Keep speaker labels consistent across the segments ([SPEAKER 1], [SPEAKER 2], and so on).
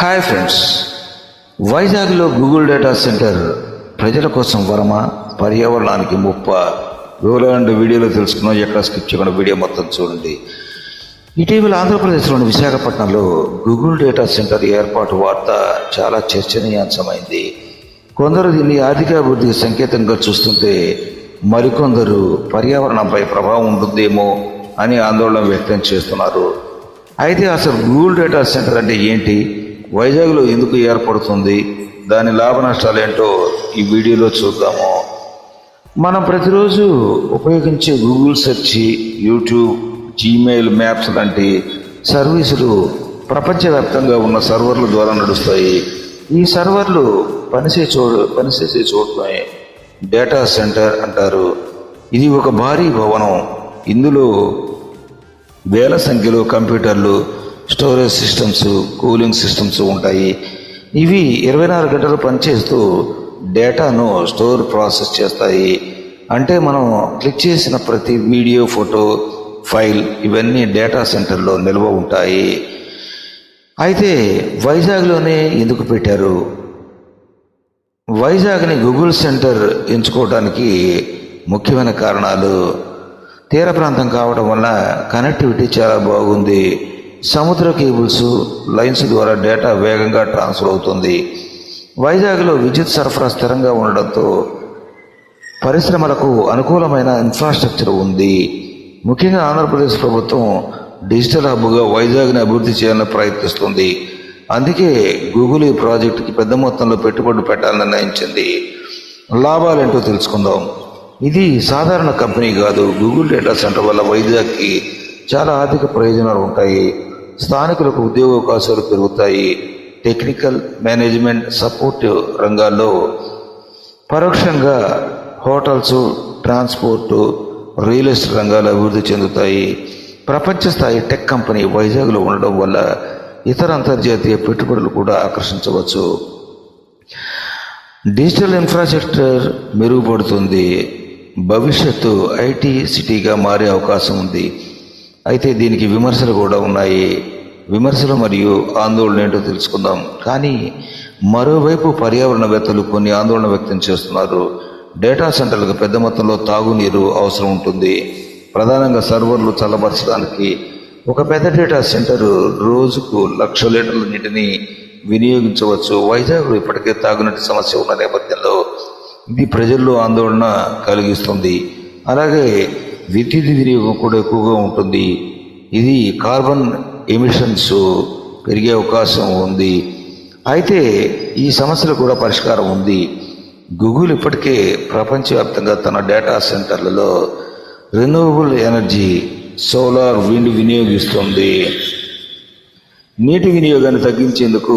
[SPEAKER 1] Hi friends వైజాగ్లో Google data centre ప్రజల కోసం వరమా పర్యావరణానికి ముప్ప. వివరాలు వీడియోలో తెలుసుకున్నాం ఎక్కడ స్కిప్ చేయకుండా వీడియో మొత్తం చూడండి. ఇటీవల ఆంధ్రప్రదేశ్లోని విశాఖపట్నంలో గూగుల్ డేటా సెంటర్ ఏర్పాటు వార్త చాలా చర్చనీయాంశమైంది. కొందరు దీన్ని ఆర్థికాభివృద్ధికి సంకేతంగా చూస్తుంటే మరికొందరు పర్యావరణంపై ప్రభావం ఉంటుందేమో అని ఆందోళన వ్యక్తం చేస్తున్నారు. అయితే అసలు గూగుల్ డేటా సెంటర్ అంటే ఏంటి? వైజాగ్లో ఎందుకు ఏర్పడుతుంది? దాని లాభ నష్టాలు ఏంటో ఈ వీడియోలో చూద్దాము. మనం ప్రతిరోజు ఉపయోగించే Google search YouTube Gmail maps లాంటి సర్వీసులు ప్రపంచవ్యాప్తంగా ఉన్న సర్వర్ల ద్వారా నడుస్తాయి. ఈ సర్వర్లు పనిచే చో పనిచేసే చోటమే డేటా సెంటర్ అంటారు. ఇది ఒక భారీ భవనం. ఇందులో వేల సంఖ్యలో కంప్యూటర్లు స్టోరేజ్ సిస్టమ్స్ కూలింగ్ సిస్టమ్స్ ఉంటాయి. ఇవి ఇరవై నాలుగు గంటలు పనిచేస్తూ డేటాను స్టోర్ ప్రాసెస్ చేస్తాయి. అంటే మనం క్లిక్ చేసిన ప్రతి వీడియో ఫోటో ఫైల్ ఇవన్నీ డేటా సెంటర్లో నిల్వ ఉంటాయి. అయితే వైజాగ్లోనే ఎందుకు పెట్టారు? వైజాగ్ని గూగుల్ సెంటర్ ఎంచుకోవడానికి ముఖ్యమైన కారణాలు. తీర ప్రాంతం కావడం వల్ల కనెక్టివిటీ చాలా బాగుంది. సముద్ర కేబుల్స్ లైన్స్ ద్వారా డేటా వేగంగా ట్రాన్స్ఫర్ అవుతుంది. వైజాగ్లో విద్యుత్ సరఫరా స్థిరంగా ఉండడంతో పరిశ్రమలకు అనుకూలమైన ఇన్ఫ్రాస్ట్రక్చర్ ఉంది. ముఖ్యంగా ఆంధ్రప్రదేశ్ ప్రభుత్వం డిజిటల్ హబ్గా వైజాగ్ని అభివృద్ధి చేయాలని ప్రయత్నిస్తుంది. అందుకే గూగుల్ ఈ ప్రాజెక్టుకి పెద్ద మొత్తంలో పెట్టుబడి పెట్టాలని నిర్ణయించింది. లాభాలేంటో తెలుసుకుందాం. ఇది సాధారణ కంపెనీ కాదు. గూగుల్ డేటా సెంటర్ వల్ల వైజాగ్కి చాలా ఆర్థిక ప్రయోజనాలు ఉంటాయి. స్థానికులకు ఉద్యోగ అవకాశాలు పెరుగుతాయి. టెక్నికల్ మేనేజ్మెంట్ సపోర్ట్ రంగాల్లో పరోక్షంగా హోటల్స్ ట్రాన్స్పోర్ట్ రియల్ ఎస్టేట్ రంగాలు అభివృద్ధి చెందుతాయి. ప్రపంచ స్థాయి టెక్ కంపెనీ వైజాగ్లో ఉండడం వల్ల ఇతర అంతర్జాతీయ పెట్టుబడులు కూడా ఆకర్షించవచ్చు. డిజిటల్ ఇన్ఫ్రాస్ట్రక్చర్ మెరుగుపడుతుంది. భవిష్యత్తు ఐటీ సిటీగా మారే అవకాశం ఉంది. అయితే దీనికి విమర్శలు కూడా ఉన్నాయి. విమర్శలు మరియు ఆందోళన ఏంటో తెలుసుకుందాం. కానీ మరోవైపు పర్యావరణవేత్తలు కొన్ని ఆందోళన వ్యక్తం చేస్తున్నారు. డేటా సెంటర్లకు పెద్ద మొత్తంలో తాగునీరు అవసరం ఉంటుంది. ప్రధానంగా సర్వర్లు చల్లబరచడానికి ఒక పెద్ద డేటా సెంటర్ రోజుకు లక్ష లీటర్ల నీటిని వినియోగించవచ్చు. వైజాగ్లో ఇప్పటికే తాగునీటి సమస్య ఉన్న నేపథ్యంలో ఇది ప్రజల్లో ఆందోళన కలిగిస్తుంది. అలాగే విద్యుత్ వినియోగం కూడా ఎక్కువగా ఉంటుంది. ఇది కార్బన్ ఎమిషన్స్ పెరిగే అవకాశం ఉంది. అయితే ఈ సమస్యలు కూడా పరిష్కారం ఉంది. గూగుల్ ఇప్పటికే ప్రపంచవ్యాప్తంగా తన డేటా సెంటర్లలో రెన్యూవబుల్ ఎనర్జీ సోలార్ విండ్ వినియోగిస్తుంది. నీటి వినియోగాన్ని తగ్గించేందుకు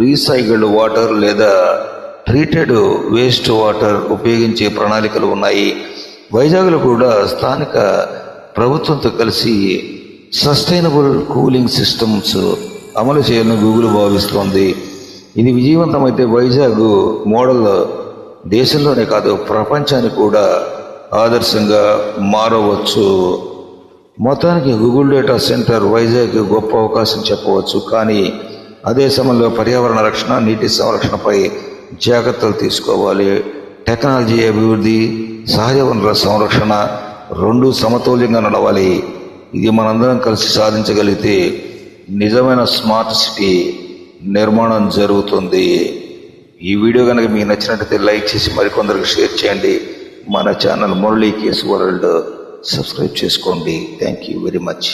[SPEAKER 1] రీసైకిల్డ్ వాటర్ లేదా ట్రీటెడ్ వేస్ట్ వాటర్ ఉపయోగించే ప్రణాళికలు ఉన్నాయి. వైజాగ్లో కూడా స్థానిక ప్రభుత్వంతో కలిసి సస్టైనబుల్ కూలింగ్ సిస్టమ్స్ అమలు చేయాలని గూగుల్ భావిస్తోంది. ఇది విజయవంతమైతే వైజాగ్ మోడల్ దేశంలోనే కాదు ప్రపంచానికి కూడా ఆదర్శంగా మారవచ్చు. మొత్తానికి గూగుల్ డేటా సెంటర్ వైజాగ్ గొప్ప అవకాశం చెప్పవచ్చు. కానీ అదే సమయంలో పర్యావరణ రక్షణ నీటి సంరక్షణపై జాగ్రత్తలు తీసుకోవాలి. టెక్నాలజీ అభివృద్ధి సహజ వనరుల సంరక్షణ రెండు సమతుల్యంగా నడవాలి. ఇది మనందరం కలిసి సాధించగలిగితే నిజమైన స్మార్ట్ సిటీ నిర్మాణం జరుగుతుంది. ఈ వీడియో కనుక మీకు నచ్చినట్లయితే లైక్ చేసి మరికొందరికి షేర్ చేయండి. మన ఛానల్ మురళీ కేసు వరల్డ్. సబ్స్క్రైబ్ చేసుకోండి. Thank you very much.